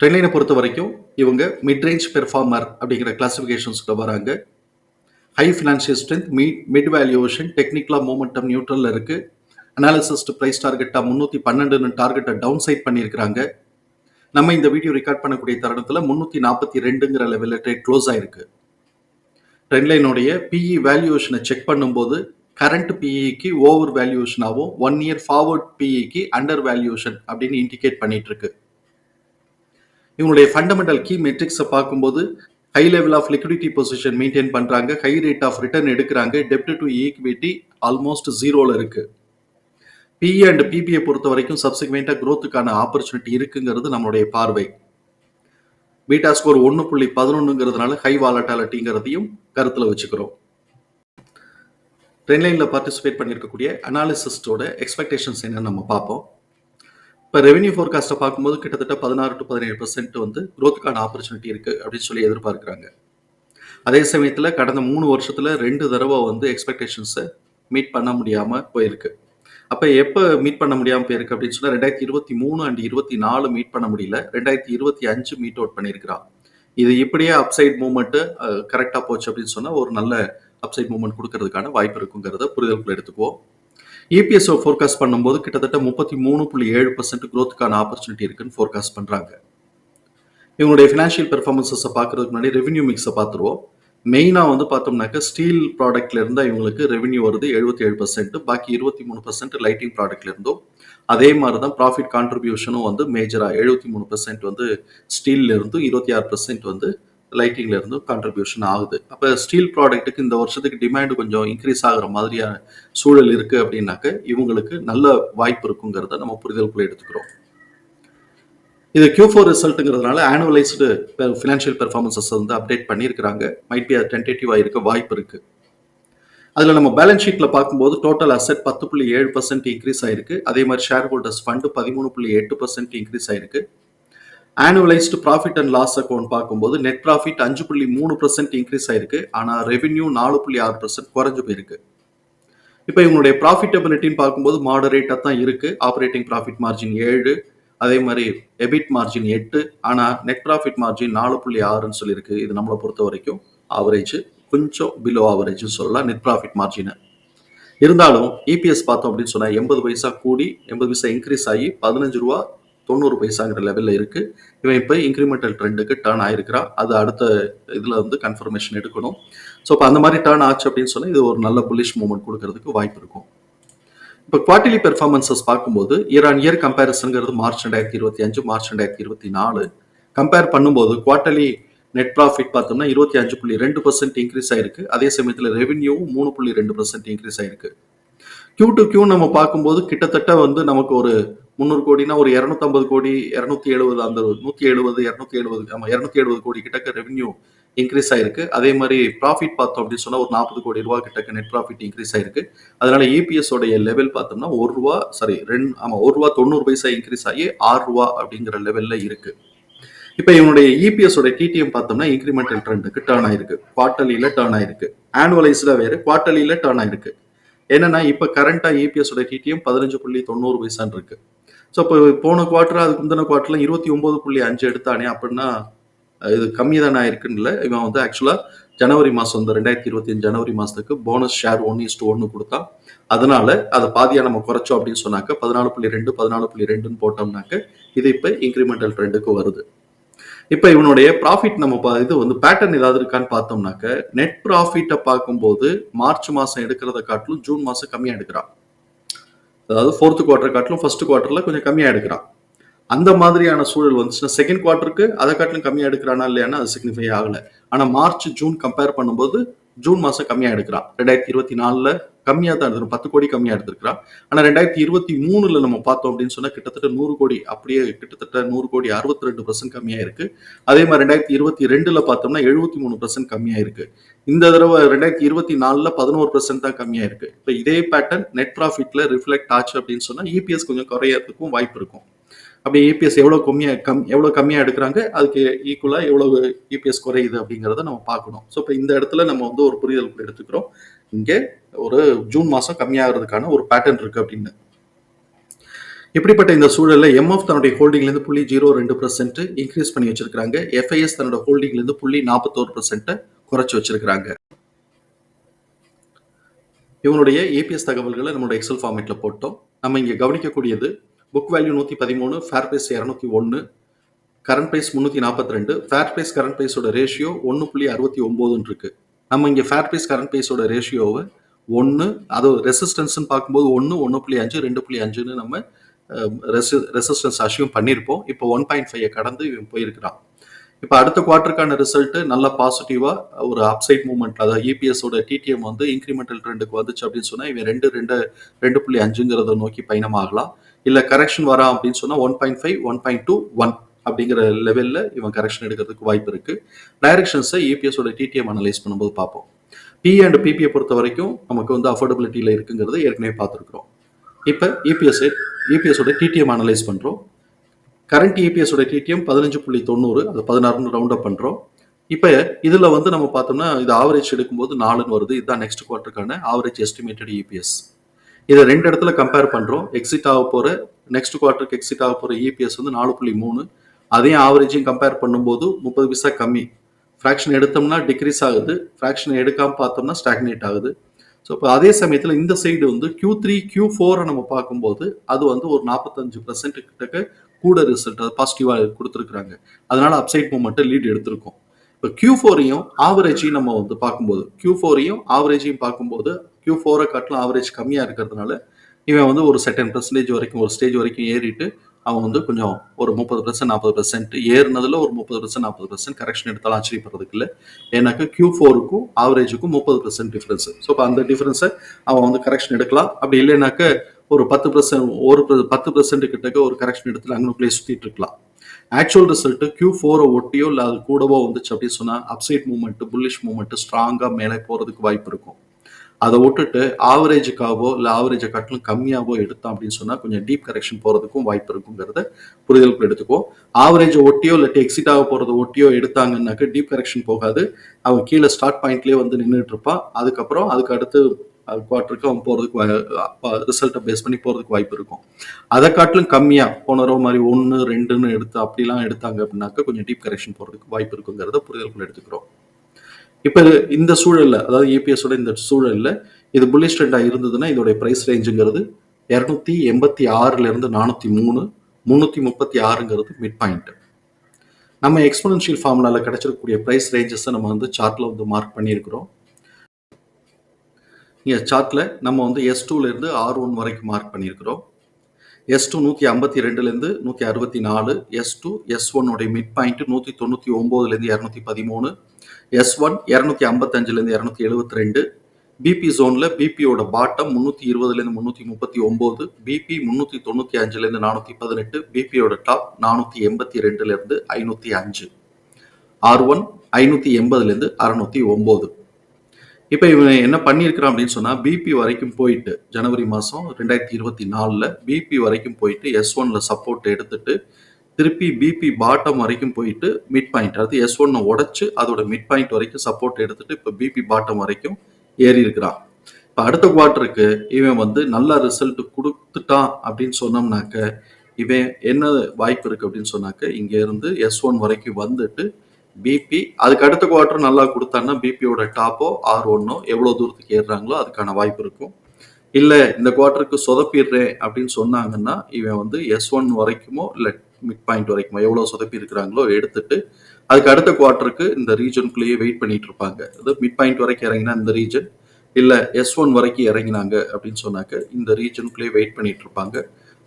ட்ரெண்ட்லைனை பொறுத்த வரைக்கும் இவங்க மிட் ரேஞ்ச் பெர்ஃபார்மர் அப்படிங்கிற கிளாசிஃபிகேஷன்ஸ்க்கு வராங்க. High financial strength mid mid valuation டெக்னிக்கலா மூமெண்டம் நியூட்ரலில் இருக்கு. அனாலிசிஸ் ப்ரைஸ் டார்கெட்டாக முந்நூற்றி பன்னெண்டுன்னு டார்கெட்டை டவுன் சைட் பண்ணியிருக்கிறாங்க. நம்ம இந்த வீடியோ ரெக்கார்ட் பண்ணக்கூடிய தருணத்தில் முந்நூற்றி நாற்பத்தி ரெண்டுங்கிற லெவலில் ட்ரேட் க்ளோஸ் ஆயிருக்கு. ட்ரெண்ட்லைனுடைய பிஇ வேல்யூவேஷனை செக் பண்ணும்போது கரண்ட் பிஇக்கு ஓவர் வேல்யூவேஷனாகவும் ஒன் இயர் ஃபார்வர்ட் பிஇக்கு அண்டர் வேல்யூவேஷன் அப்படின்னு இண்டிகேட் பண்ணிட்டு இருக்கு. இவங்களுடைய ஃபண்டமெண்டல் கீ மெட்ரிக்ஸை பார்க்கும்போது high level of liquidity position maintain பண்றாங்க. ஹை ரேட் ஆஃப் ரிட்டர்ன் எடுக்கிறாங்க. டெப்ட் டு ஈக்விட்டி ஆல்மோஸ்ட் ஜீரோல இருக்கு. பிஇ அண்ட் பிபிஐ பொறுத்த வரைக்கும் சப்சிக்வெண்டா குரோத்துக்கான ஆப்பர்ச்சுனிட்டி இருக்குங்கிறது நம்மளுடைய பார்வை. பீட்டா ஸ்கோர் ஒன்று புள்ளி பதினொன்றுங்கிறதுனால ஹை வாலட்டாலிட்டிங்கிறதையும் கருத்தில் வச்சுக்கிறோம். ட்ரெண்ட்லைனில் பார்ட்டிசிபேட் பண்ணியிருக்கக்கூடிய அனாலிசிஸ்டோட எக்ஸ்பெக்டேஷன்ஸ் என்னன்னு நம்ம பார்ப்போம். இப்போ ரெவென்யூ ஃபோர்காஸ்ட்டை பார்க்கும்போது கிட்டத்தட்ட பதினாறு டு பதினேழு பர்சன்ட் வந்து குரோத்துக்கான ஆப்பர்ச்சுனிட்டி இருக்குது அப்படின்னு சொல்லி எதிர்பார்க்குறாங்க. அதே சமயத்தில் கடந்த மூணு வருஷத்தில் ரெண்டு தடவை வந்து எக்ஸ்பெக்டேஷன்ஸை மீட் பண்ண முடியாமல் போயிருக்கு. அப்போ எப்போ மீட் பண்ண முடியாமல் போயிருக்கு அப்படின்னு சொன்னால் ரெண்டாயிரத்தி இருபத்தி மூணு அண்ட் இருபத்தி நாலு மீட் பண்ண முடியல. ரெண்டாயிரத்தி இருபத்தி அஞ்சு மீட் அவுட் பண்ணியிருக்கிறான் இது இப்படியே அப்சைட் மூமெண்ட்டு கரெக்டாக போச்சு அப்படின்னு சொன்னால் ஒரு நல்ல அப்சைட் மூமெண்ட் கொடுக்கறதுக்கான வாய்ப்பு இருக்குங்கிறத புரிதலுக்குள்ள எடுத்துக்குவோம். இபிஎஸ்ஓ ஃபோர்காஸ்ட் பண்ணும்போது கிட்டத்தட்ட முப்பத்தி மூணு புள்ளி ஏழு பர்சன்ட் க்ரோத்துக்கான ஆப்பர்ச்சுனிட்டி இருக்குன்னு ஃபோர்காஸ்ட் பண்ணுறாங்க இவங்களுடைய ஃபினான்ஷியல் பெர்ஃபார்மன்ஸஸை பார்க்குறதுக்கு முன்னாடி ரெவென்யூ மிக்ஸை பார்த்துருவோம். மெயினாக வந்து பார்த்தோம்னாக்க ஸ்டீல் ப்ராடக்ட்ல இருந்தால் இவங்களுக்கு ரெவென்யூ வருது எழுபத்தி ஏழு பர்சன்ட் பாக்கி இருபத்தி மூணு பர்சன்ட் லைட்டிங் ப்ராடக்ட்ல இருந்தும். அதே மாதிரி தான் ப்ராஃபிட் கான்ட்ரிபியூஷனும் வந்து மேஜராக எழுபத்தி மூணு பர்சன்ட் வந்து ஸ்டீல்ல இருந்தும் இருபத்தி ஆறு பர்சன்ட் வந்து லைட்டிங்ல இருந்து கான்ட்ரிபியூஷன் ஆகுது. அப்போ ஸ்டீல் ப்ராடக்ட்டுக்கு இந்த வருஷத்துக்கு டிமாண்ட் கொஞ்சம் இன்க்ரீஸ் ஆகுற மாதிரியான சூழல் இருக்கு அப்படின்னாக்க இவங்களுக்கு நல்ல வாய்ப்பு இருக்குங்கிறத நம்ம புரிதலுக்குள்ள எடுத்துக்கிறோம். இது கியூ ஃபோர் ரிசல்ட்டுங்கிறதுனால ஆனுவலைஸ்டு ஃபினான்ஷியல் பெர்ஃபார்மன்ஸஸ் வந்து அப்டேட் பண்ணியிருக்கிறாங்க. மைட் பி அது டென்டேட்டிவாக இருக்க வாய்ப்பு இருக்கு. அதில் நம்ம பேலன்ஸ் ஷீட்டில் பார்க்கும்போது டோட்டல் அசெட் பத்து புள்ளி ஏழு பர்சன்ட் இன்க்ரீஸ் ஆயிருக்கு. அதே மாதிரி ஷேர் ஹோல்டர்ஸ் ஃபண்டு பதிமூணு புள்ளி எட்டு பர்சன்ட் இன்க்ரீஸ் ஆயிருக்கு. Annualised profit and loss account பார்க்கும்போது நெட் ப்ராஃபிட் அஞ்சு புள்ளி மூணு பர்சன்ட் இன்க்ரீஸ் ஆயிருக்கு. ஆனால் ரெவென்யூ நாலு புள்ளி ஆறு பர்சன்ட் குறைஞ்சு போயிருக்கு. இப்போ இவங்களுடைய ப்ராஃபிட்டபிலிட்டின்னு பார்க்கும்போது மாடரேட்டாக தான் இருக்கு. ஆப்ரேட்டிங் ப்ராஃபிட் மார்ஜின் ஏழு அதே மாதிரி எபிட் மார்ஜின் எட்டு ஆனால் நெட் ப்ராஃபிட் மார்ஜின் நாலு புள்ளி ஆறுன்னு சொல்லியிருக்கு. இது நம்மளை பொறுத்த வரைக்கும் ஆவரேஜ் கொஞ்சம் பிலோ ஆவரேஜ்னு சொல்லலாம் நெட் ப்ராஃபிட் மார்ஜினை இருந்தாலும் இபிஎஸ் பார்த்தோம் அப்படின்னு சொன்னால் எண்பது பைசா கூடி எண்பது பைசா இன்க்ரீஸ் ஆகி பதினஞ்சு ரூபா தொண்ணூறு பைசாங்கிற லெவலில் இருக்குது இவன் இப்போ இன்க்ரிமெண்டல் ட்ரெண்டுக்கு டேர்ன் ஆயிருக்கிறா. அது அடுத்த இதில் வந்து கன்ஃபர்மேஷன் எடுக்கணும். ஸோ இப்போ அந்த மாதிரி டேர்ன் ஆச்சு அப்படின்னு சொன்னால் இது ஒரு நல்ல புல்லிஷ் மூமெண்ட் கொடுக்கறதுக்கு வாய்ப்பு இருக்கும். இப்போ குவார்டர்லி பெர்ஃபார்மன்சஸ் பார்க்கும்போது இயர் ஆன் இயர் கம்பேரிசனுங்கிறது மார்ச் ரெண்டாயிரத்தி இருபத்தி அஞ்சு மார்ச் ரெண்டாயிரத்தி இருபத்தி நாலு. கம்பேர் பண்ணும்போது குவார்டர்லி நெட் ப்ராஃபிட் பார்த்தோம்னா இருபத்தி அஞ்சு புள்ளி ரெண்டு பர்சன்ட் இன்க்ரீஸ் ஆயிருக்கு. அதே சமயத்தில் ரெவென்யூவும் மூணு புள்ளி ரெண்டு பர்சன்ட் இன்க்ரீஸ் ஆயிருக்கு. கியூ டு கியூ நம்ம பார்க்கும்போது கிட்டத்தட்ட வந்து நமக்கு ஒரு முந்நூறு கோடினா ஒரு இரநூத்தம்பது கோடி இரநூத்தி எழுபது அந்த நூற்றி எழுபது இரநூத்தி எழுபது ஆமாம் இரநூத்தி எழுபது கோடி கிட்டக்க ரெவென்யூ இன்க்ரீஸ் ஆயிருக்கு. அதே மாதிரி ப்ராஃபிட் பார்த்தோம் அப்படின்னு சொன்னால் ஒரு நாற்பது கோடி ரூபா கிட்டக்க நெட் ப்ராஃபிட் இன்க்ரீஸ் ஆயிருக்கு. அதனால இபிஎஸ் உடைய லெவல் பார்த்தோம்னா ஒரு ரூபா சாரி ரெண்டு ஆமாம் ஒரு ரூபா தொண்ணூறு பைசா இன்க்ரீஸ் ஆகி ஆறு ரூபா அப்படிங்கிற லெவலில் இருக்கு. இப்போ இவனுடைய இபிஎஸ் உடைய டிடிஎம் பார்த்தோம்னா இன்க்ரிமெண்டல் ட்ரெண்டுக்கு டேர்ன் ஆயிருக்கு. குவார்டர்லியில் டேர்ன் ஆயிருக்கு. ஆனுவலைஸில் வேறு குவார்டர்லியில் டேர்ன் ஆயிருக்கு. என்னன்னா இப்போ கரண்ட்டாக இபிஎஸ் உடைய டிடிஎம் பதினஞ்சு புள்ளி தொண்ணூறு பைசான் இருக்கு. ஸோ இப்போ போன குவார்டர் அதுக்கு முந்தின குவார்டர்ல இருபத்தி ஒன்பது புள்ளி அஞ்சு எடுத்தானே அப்படின்னா இது கம்மி தானே இல்லை. இவன் வந்து ஆக்சுவலாக ஜனவரி மாதம் இந்த ரெண்டாயிரத்தி இருபத்தி அஞ்சு ஜனவரி மாதத்துக்கு போனஸ் ஷேர் ஒன் இஸ்ட் ஒன்று கொடுத்தான். அதனால அதை பாதியாக நம்ம குறைச்சோம் அப்படின்னு சொன்னாக்க பதினாலு புள்ளி ரெண்டு பதினாலு புள்ளி ரெண்டுன்னு போட்டோம்னாக்க இது இப்போ இன்க்ரிமெண்டல் ட்ரெண்டுக்கு வருது. இப்போ இவனுடைய ப்ராஃபிட் நம்ம பா- இது வந்து பேட்டர்ன் ஏதாவது இருக்கான்னு பார்த்தோம்னாக்க நெட் ப்ராஃபிட்டை பார்க்கும்போது மார்ச் மாதம் எடுக்கிறத காட்டிலும் ஜூன் மாதம் கம்மியாக எடுக்கிறான். அதாவது ஃபோர்த் குவார்டர் காட்டிலும் ஃபர்ஸ்ட் குவார்ட்டரில் கொஞ்சம் கம்மியாக எடுக்கிறான். அந்த மாதிரியான சூழல் வந்துச்சுன்னா செகண்ட் குவார்ட்டருக்கு அதை காட்டிலும் கம்மியாக எடுக்கிறானா இல்லையானா அது சிக்னிஃபை ஆகலை. ஆனால் மார்ச் ஜூன் கம்பேர் பண்ணும்போது ஜூன் மாதம் கம்மியாக எடுக்கிறான். ரெண்டாயிரத்தி இருபத்தி நாலில் கம்மியாக தான் எடுத்துரும் பத்து கோடி கம்மியாக எடுத்திருக்கிறா. ஆனால் ரெண்டாயிரத்தி இருபத்தி மூணுல நம்ம பார்த்தோம் அப்படின்னு சொன்னால் கிட்டத்தட்ட நூறு கோடி அப்படியே கிட்டத்தட்ட நூறு கோடி அறுபத்தி ரெண்டு பர்சன்ட் கம்மியாக இருக்கு. அதே மாதிரி ரெண்டாயிரத்தி இருபத்தி ரெண்டுல பார்த்தோம்னா எழுபத்தி மூணு பர்சன்ட் கம்மியாக இருக்கு. இந்த தடவை ரெண்டாயிரத்தி இருபத்தி நாலுல பதினோரு பர்சன்ட் தான் கம்மியாக இருக்கு. இப்போ இதே பேட்டர்ன் நெட் ப்ராஃபிட்ல ரிஃப்ளெக்ட் ஆச்சு அப்படின்னு சொன்னால் இபிஎஸ் கொஞ்சம் குறையறதுக்கும் வாய்ப்பு இருக்கும். அப்படி இபிஎஸ் எவ்வளோ கம்மியாக கம் எவ்வளோ கம்மியாக எடுக்கிறாங்க அதுக்கு ஈக்குவலாக எவ்வளோ இபிஎஸ் குறையுது அப்படிங்கிறத நம்ம பார்க்கணும். ஸோ இப்போ இந்த இடத்துல நம்ம வந்து ஒரு புரிதல் எடுத்துக்கிறோம். இங்கே ஒரு ஜூன் மாதம் கம்மியாகிறதுக்கான ஒரு பேட்டர்ன் இருக்குது அப்படின்னு. இப்படிப்பட்ட இந்த சூழலில் எம்எஃப் தன்னுடைய ஹோல்டிங்லேருந்து புள்ளி ஜீரோ ரெண்டு பர்சன்ட் இன்க்ரீஸ் பண்ணி வச்சிருக்காங்க எஃப்ஐஎஸ் தன்னோட ஹோல்டிங்லேருந்து புள்ளி நாற்பத்தோரு பர்சன்ட்டை குறைச்சி வச்சிருக்கிறாங்க. இவனுடைய ஏபிஎஸ் தகவல்களை நம்மளோட எக்ஸல் ஃபார்மேட்டில் போட்டோம். நம்ம இங்கே கவனிக்கக்கூடியது புக் வேல்யூ நூற்றி பதிமூணு ஃபேர் ப்ரைஸ் இரநூத்தி ஒன்று கரண்ட் ப்ரைஸ் முந்நூற்றி நாற்பத்தி ரெண்டு ஃபேர் ப்ரைஸ் கரண்ட் ப்ரைஸோட ரேஷியோ ஒன்று புள்ளி அறுபத்தி ஒம்போதுன்னு இருக்கு. நம்ம இங்கே ஃபேர் ப்ரைஸ் கரண்ட் ப்ரைஸோட ரேஷியோவை ஒன்று அது ரெசிஸ்டன்ஸ்னு பார்க்கும்போது ஒன்று ஒன்று புள்ளி அஞ்சு ரெண்டு புள்ளி அஞ்சுன்னு நம்ம ரெசி ரெசிஸ்டன்ஸ் அஷ்யூம் பண்ணியிருப்போம் இப்போ ஒன் பாயிண்ட் ஃபைவ் கடந்து இவன் போயிருக்கிறான். இப்போ அடுத்த குவார்ட்டருக்கான ரிசல்ட் நல்லா பாசிட்டிவாக ஒரு அப்சைட் மூவ்மெண்ட் அதாவது இபிஎஸோட டிடிஎம் வந்து இன்க்ரிமெண்டல் ட்ரெண்டுக்கு வந்துச்சு அப்படின்னு சொன்னால் இவன் ரெண்டு ரெண்டு ரெண்டு புள்ளி அஞ்சுங்கிறத நோக்கி பயணமாகலாம். இல்லை கரெக்ஷன் வரா அப்படின்னு சொன்னால் one point five one point two one அப்படிங்கிற லெவலில் இவன் கரெக்ஷன் எடுக்கிறதுக்கு வாய்ப்பு இருக்குது டைரக்ஷன்ஸை இபிஎஸோட டிடிஎம் அனலைஸ் பண்ணும்போது பார்ப்போம். பி அண்ட் பிபியை பொறுத்த வரைக்கும் நமக்கு வந்து அஃபோர்டபிலிட்டியில் இருக்குங்கிறத ஏற்கனவே பார்த்துருக்குறோம். இப்போ இபிஎஸ் இபிஎஸோட டிடிஎம் அனலைஸ் பண்ணுறோம் கரண்ட் இபிஎஸோட டிடிஎம் பதினஞ்சு புள்ளி தொண்ணூறு அது பதினாறுன்னு ரவுண்ட் அப் பண்ணுறோம் இப்போ இதில் வந்து நம்ம பார்த்தோம்னா இது ஆவரேஜ் எடுக்கும்போது நாலுன்னு வருது. இதுதான் நெக்ஸ்ட் குவார்ட்டருக்கான ஆவரேஜ் எஸ்டிமேட்டட் இபிஎஸ் இதை ரெண்டு இடத்துல கம்பேர் பண்ணுறோம் எக்ஸிட் ஆக போகிற நெக்ஸ்ட் குவார்ட்டருக்கு எக்ஸிட் ஆக போகிற இபிஎஸ் வந்து நாலு புள்ளி மூணு. அதையும் ஆவரேஜையும் கம்பேர் பண்ணும்போது முப்பது பைசா கம்மி. ஃப்ராக்ஷன் எடுத்தோம்னா டிக்ரீஸ் ஆகுது. ஃப்ராக்ஷன் எடுக்காமல் பார்த்தோம்னா ஸ்டாக்னேட் ஆகுது. ஸோ இப்போ அதே சமயத்தில் இந்த சைடு வந்து கியூ த்ரீ கியூ ஃபோரை நம்ம பார்க்கும்போது அது வந்து ஒரு நாற்பத்தஞ்சு பர்சன்ட் கிட்டக்க கூட ரிசல்ட் அது பாசிட்டிவாக கொடுத்துருக்குறாங்க. அதனால அப்சைட் மூமெண்ட்டை லீட் எடுத்திருக்கோம். இப்போ கியூ ஃபோரையும் ஆவரேஜையும் நம்ம வந்து பார்க்கும்போது கியூ ஃபோரையும் ஆவரேஜையும் பார்க்கும்போது கியூ ஃபோரை காட்டிலும் ஆவரேஜ் கம்மியாக இருக்கிறதுனால இவன் வந்து ஒரு செட்டன் பர்சன்டேஜ் வரைக்கும் ஒரு ஸ்டேஜ் வரைக்கும் ஏறிட்டு அவன் வந்து கொஞ்சம் ஒரு முப்பது பர்சன்ட் நாற்பது பர்சன்ட் ஏறினதுல ஒரு முப்பது பர்சன்ட் நாற்பது பர்சன்ட் கரெக்ஷன் எடுத்தாலும் ஆச்சரியப்படுறதுக்கு இல்லை. ஏன்னாக்கா கியூ ஃபோருக்கும் ஆவரேஜுக்கும் முப்பது பர்சன்ட் டிஃபரன்ஸ் ஸோ இப்போ அந்த டிஃபரன்ஸை அவன் வந்து கரெக்ஷன் எடுக்கலாம். அப்படி இல்லைனாக்க ஒரு பத்து பர்சன்ட் ஒரு பத்து பர்சன்ட் கிட்டக்க ஒரு கரெக்ஷன் எடுத்து அங்கனுக்குள்ளேயே சுற்றிட்டு இருக்கலாம். ஆக்சுவல் ரிசல்ட் கியூ ஃபோரை ஒட்டியோ இல்லை அது கூடவோ வந்துச்சு அப்படின்னு சொன்னால் அப்சைட் மூமெண்ட்டு புல்லிஷ் மூமெண்ட்டு ஸ்ட்ராங்காக மேலே போகிறதுக்கு வாய்ப்பு இருக்கும். அதை விட்டுட்டு ஆவரேஜுக்காகவோ இல்லை ஆவரேஜை காட்டிலும் கம்மியாகவோ எடுத்தோம் அப்படின்னு சொன்னால் கொஞ்சம் டீப் கரெக்ஷன் போகிறதுக்கும் வாய்ப்பு இருக்குங்கிறத புரிதலுக்கு எடுத்துக்குவோம் ஆவரேஜை ஒட்டியோ இல்லாட்டி எக்ஸிட் ஆக போகிறத ஒட்டியோ எடுத்தாங்கன்னாக்க டீப் கரெக்ஷன் போகாது. அவன் கீழே ஸ்டார்ட் பாயிண்ட்லேயே வந்து நின்றுட்டு இருப்பான் அதுக்கப்புறம் அதுக்கு அடுத்து குவார்ட்டருக்கு அவன் போகிறதுக்கு ரிசல்ட்டை பேஸ் பண்ணி போகிறதுக்கு வாய்ப்பு இருக்கும். அதை காட்டிலும் கம்மியாக போன தடவை மாதிரி ஒன்று ரெண்டுன்னு எடுத்து அப்படிலாம் எடுத்தாங்க அப்படின்னாக்க கொஞ்சம் டீப் கரெக்ஷன் போகிறதுக்கு வாய்ப்பு இருக்குங்கிறத புரிதலுக்குள்ள எடுத்துக்கிறோம். இப்போ இந்த சூழலில் அதாவது ஏபிஎஸோட இந்த சூழலில் இது புல்லிஷ் ட்ரெண்டாக இருந்ததுன்னா இதோடைய ப்ரைஸ் ரேஞ்சுங்கிறது இரநூத்தி எண்பத்தி ஆறுலேருந்து நானூற்றி மூணு முந்நூற்றி முப்பத்தி ஆறுங்கிறது மிட் பாயிண்ட் நம்ம எக்ஸ்போனன்ஷியல் ஃபார்முலாவில் கிடைச்சிருக்கக்கூடிய ப்ரைஸ் ரேஞ்சஸை நம்ம வந்து சார்ட்டில் வந்து மார்க் பண்ணியிருக்கிறோம். இங்கே சார்ட்டில் நம்ம வந்து எஸ் டூலேருந்து ஆர் ஒன் வரைக்கும் மார்க் பண்ணியிருக்கிறோம். எஸ் டூ நூற்றி ஐம்பத்தி ரெண்டுலேருந்து நூற்றி அறுபத்தி நாலு எஸ் டூ எஸ் ஒன்னுடைய மிட் பாயிண்ட்டு நூற்றி தொண்ணூற்றி ஒம்போதுலேருந்து இரநூத்தி பதிமூணு எஸ் ஒன் இரநூத்தி ஐம்பத்தஞ்சுலேருந்து இரநூத்தி எழுபத்தி ரெண்டு பிபி ஜோனில் பிபியோட பாட்டம் முந்நூற்றி இருபதுலேருந்து முந்நூற்றி முப்பத்தி ஒம்பது பிபி முந்நூற்றி தொண்ணூற்றி அஞ்சுலேருந்து நானூற்றி பதினெட்டு பிபியோட டாப் நானூற்றி எண்பத்தி ரெண்டுலேருந்து ஐநூற்றி அஞ்சு. ஆர் ஒன் ஐநூற்றி எண்பதுலேருந்து அறநூற்றி ஒம்பது. இப்போ இவன் என்ன பண்ணியிருக்கிறான் அப்படின்னு சொன்னால் பிபி வரைக்கும் போயிட்டு ஜனவரி மாதம் ரெண்டாயிரத்தி இருபத்தி நாலில் பிபி வரைக்கும் போயிட்டு எஸ் ஒனில் சப்போர்ட் எடுத்துட்டு திருப்பி பிபி பாட்டம் வரைக்கும் போயிட்டு மிட் பாயிண்ட் அதாவது எஸ் ஒன்னை உடச்சு அதோட மிட் பாயிண்ட் வரைக்கும் சப்போர்ட் எடுத்துட்டு இப்போ பிபி பாட்டம் வரைக்கும் ஏறி இருக்கிறான். இப்போ அடுத்த குவார்ட்டருக்கு இவன் வந்து நல்ல ரிசல்ட் கொடுத்துட்டான் அப்படின்னு சொன்னோம்னாக்க இவன் என்ன வாய்ப்பு இருக்கு அப்படின்னு சொன்னாக்க இங்கே இருந்து எஸ் ஒன் வரைக்கும் வந்துட்டு பிபி அதுக்கு அடுத்த குவார்டர் நல்லா கொடுத்தான்னா பிபியோட டாப்போ ஆர் ஒன்னோ எவ்வளோ தூரத்துக்கு ஏறுறாங்களோ அதுக்கான வாய்ப்பு இருக்கும். இல்லை இந்த குவார்டருக்கு சொதப்பிடுறேன் அப்படின்னு சொன்னாங்கன்னா இவன் வந்து எஸ் ஒன் வரைக்குமோ இல்லை மிட் பாயிண்ட் வரைக்குமோ எவ்வளோ சொதப்பி இருக்கிறாங்களோ எடுத்துட்டு அதுக்கு அடுத்த குவார்ட்டருக்கு இந்த ரீஜனுக்குள்ளேயே வெயிட் பண்ணிட்டு இருப்பாங்க. அது மிட் பாயிண்ட் வரைக்கும் இறங்கினா இந்த ரீஜன் இல்லை எஸ் ஒன் வரைக்கும் இறங்கினாங்க அப்படின்னு சொன்னாக்க இந்த ரீஜனுக்குள்ளேயே வெயிட் பண்ணிட்டு இருப்பாங்க.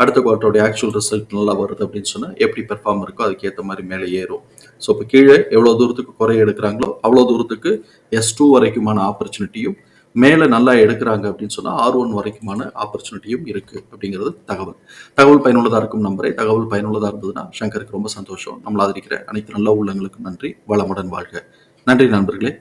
அடுத்த குவார்ட்டரோட ஆக்சுவல் ரிசல்ட் நல்லா வருது அப்படின்னு சொன்னால் எப்படி பெர்ஃபார்ம் இருக்கோ அதுக்கேற்ற மாதிரி மேலே ஏறும். ஸோ இப்போ கீழே எவ்வளோ தூரத்துக்கு குறைய எடுக்கிறாங்களோ அவ்வளோ தூரத்துக்கு எஸ் டூ வரைக்குமான ஆப்பர்ச்சுனிட்டியும் மேலே நல்லா எடுக்கிறாங்க அப்படின்னு சொன்னால் ஆர் ஒன் வரைக்குமான ஆப்பர்ச்சுனிட்டியும் இருக்குது அப்படிங்கிறது தகவல். தகவல் பயனுள்ளதாக இருக்கும் நம்பரை. தகவல் பயனுள்ளதாக இருந்ததுன்னா சங்கருக்கு ரொம்ப சந்தோஷம். நம்மள ஆதரிக்கிற அனைத்து நல்ல உள்ளங்களுக்கும் நன்றி. வளமுடன் வாழ்க. நன்றி நண்பர்களே.